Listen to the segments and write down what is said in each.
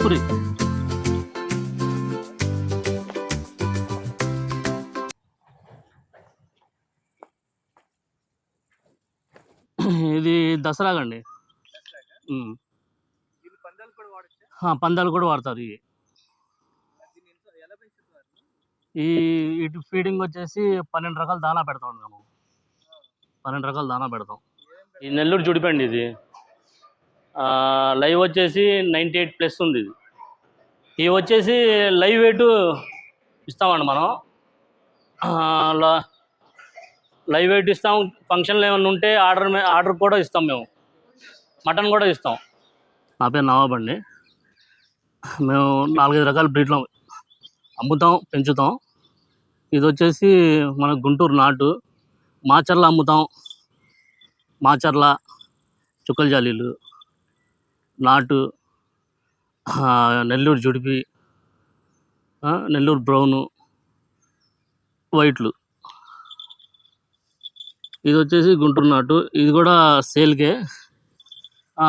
ధర్మపురి ఇది దసరాగండి పందాలు కూడా వాడతారు ఇవి. ఈ ఇటు ఫీడింగ్ వచ్చేసి పన్నెండు రకాల దానా పెడతాం మేము. పన్నెండు రకాల దానా పెడతాం. ఈ నెల్లూరు జుడిపండి ఇది. లైవ్ వచ్చేసి నైంటీ ఎయిట్ ప్లస్ ఉంది ఇది. ఇవి వచ్చేసి లైవ్ వెయిట్ ఇస్తామండి మనం. లైవ్ వెయిట్ ఇస్తాం ఫంక్షన్లు ఏమైనా ఉంటే ఆర్డర్ మే- ఆర్డర్ కూడా ఇస్తాం మేము. మటన్ కూడా ఇస్తాం. నా పేరు నవాబ్ అండి. మేము నాలుగైదు రకాల బ్రీడ్లు అమ్ముతాం పెంచుతాం. ఇది వచ్చేసి మన గుంటూరు నాటు. మాచర్ల అమ్ముతాం. మాచర్ల చుక్కల జాలీలు. నాటు నెల్లూరు జుడిపి నెల్లూరు బ్రౌను వైట్లు. ఇది వచ్చేసి గుంటూరు నాటు. ఇది కూడా సేల్కే.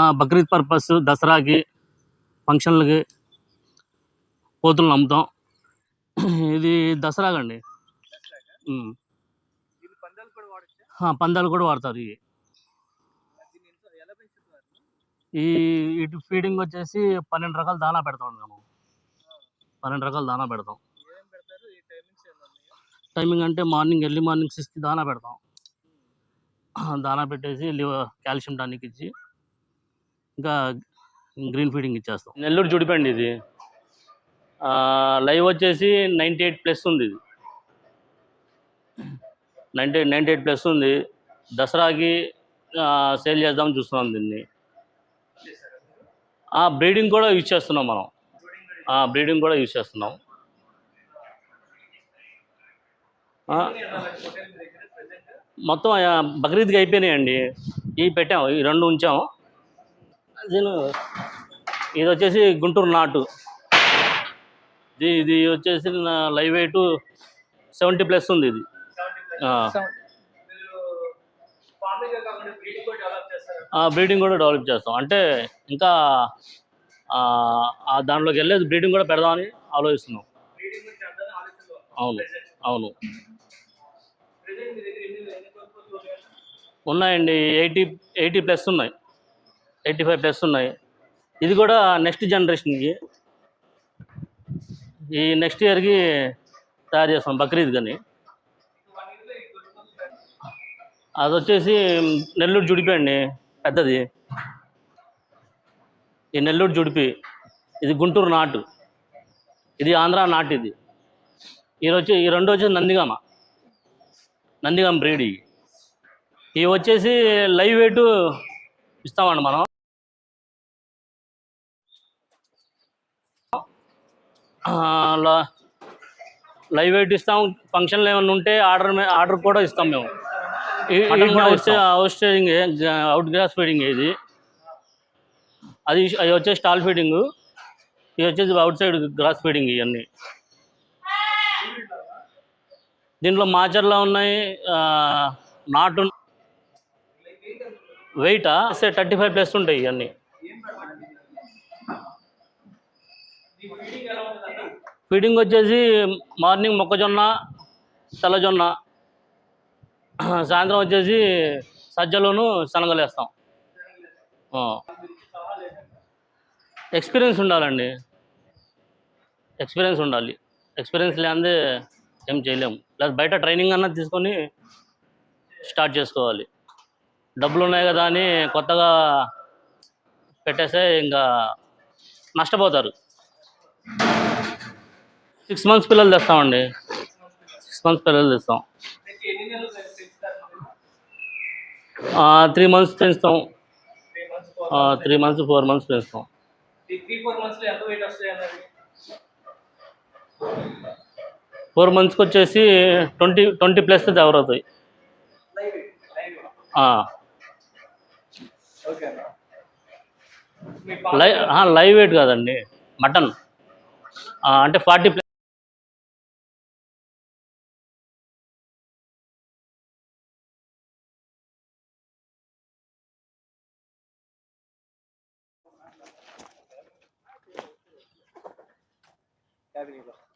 బక్రీద్ పర్పస్ దసరాకి ఫంక్షన్లకి పోతులను అమ్ముతాం. ఇది దసరాగండి ఉమ్. ఇది పందాలు కూడా వాడచ్చా? ఆ, పందాలు కూడా వాడతారు ఇవి. ఈ ఇటు ఫీడింగ్ వచ్చేసి పన్నెండు రకాల దానా పెడతాం మేము. పన్నెండు రకాల దానా పెడతాం. టైమింగ్ అంటే మార్నింగ్ ఎర్లీ మార్నింగ్ సిక్స్కి దానా పెడతాం. దానా పెట్టేసి కాల్షియం టానిక్ ఇచ్చి ఇంకా గ్రీన్ ఫీడింగ్ ఇచ్చేస్తాం. నెల్లూరు జుడిపండి ఇది. లైవ్ వచ్చేసి నైంటీ ఎయిట్ ప్లస్ ఉంది ఇది. నైంటీ నైంటీ ఎయిట్ ప్లస్ ఉంది. దసరాకి సేల్ చేద్దామని చూస్తున్నాం దీన్ని. బ్రీడింగ్ కూడా యూజ్ చేస్తున్నాం మనం. ఆ, బ్రీడింగ్ కూడా యూజ్ చేస్తున్నాం. మొత్తం బక్రీద్కి అయిపోయినాయండి. ఇవి పెట్టాము ఈ రెండు ఉంచాము దీని ఇది వచ్చేసి గుంటూరు నాటు. ఇది ఇది వచ్చేసి నా లైవ్ వెయిట్ సెవెంటీ ప్లస్ ఉంది ఇది. బ్రీడింగ్ కూడా డెవలప్ చేస్తాం. అంటే ఇంకా దాంట్లోకి వెళ్ళేది బ్రీడింగ్ కూడా పెడదామని ఆలోచిస్తున్నాం. అవును అవును. ఉన్నాయండి ఎయిటీ ఎయిటీ ప్లస్ ఉన్నాయి. ఎయిటీ ఫైవ్ ప్లస్ ఉన్నాయి. ఇది కూడా నెక్స్ట్ జనరేషన్కి ఈ నెక్స్ట్ ఇయర్కి తయారు చేస్తాం బక్రీద్ కానీ. అది వచ్చేసి నెల్లూరు జుడిపి అండి పెద్దది. ఈ నెల్లూరు జుడిపి ఇది గుంటూరు నాటు. ఇది ఆంధ్ర నాటు ఇది. ఈరోజు ఈ రెండు వచ్చేసి నందిగామ. నందిగామ బ్రీడ్ ఇవి ఇవి వచ్చేసి లైవ్ వెయిట్ ఇస్తామండి మనం. లైవ్ వెయిట్ ఇస్తాం. ఫంక్షన్లు ఏమైనా ఉంటే ఆర్డర్ ఆర్డర్ కూడా ఇస్తాం మేము. కూడా అవుట్ గ్రాస్ ఫీడింగ్ ఇది. అది అది వచ్చేసి స్టాల్ ఫీడింగ్ ఇది వచ్చేసి అవుట్ సైడ్ గ్రాస్ ఫీడింగ్ ఇవన్నీ. దీంట్లో మాచర్లో ఉన్నాయి నాటు వెయిటా థర్టీ ఫైవ్ ప్లస్ ఉంటాయి ఇవన్నీ. ఫీడింగ్ వచ్చేసి మార్నింగ్ మొక్కజొన్న తెల్లజొన్న. సాయంత్రం వచ్చేసి సజ్జలోను శనగలు వేస్తాం ఎక్స్పీరియన్స్ ఉండాలండి. ఎక్స్పీరియన్స్ ఉండాలి. ఎక్స్పీరియన్స్ లేనిదే ఏం చేయలేము లేదా బయట ట్రైనింగ్ అన్నది తీసుకొని స్టార్ట్ చేసుకోవాలి. డబ్బులు ఉన్నాయి కదా అని కొత్తగా పెట్టేస్తే ఇంకా నష్టపోతారు. సిక్స్ మంత్స్ పిల్లలు తెస్తామండి. సిక్స్ మంత్స్ పిల్లలు తెస్తాం. త్రీ మంత్స్ పెంచుతాం. త్రీ మంత్స్ ఫోర్ మంత్స్ పెంచుతాం. ఫోర్ మంత్స్కి వచ్చేసి ట్వంటీ ట్వంటీ ప్లస్ కవర్ అవుతాయి. లైవ్ లైవ్ వెయిట్ కాదండి. మటన్. అంటే ఫార్టీ ప్లస్ Bienvenido.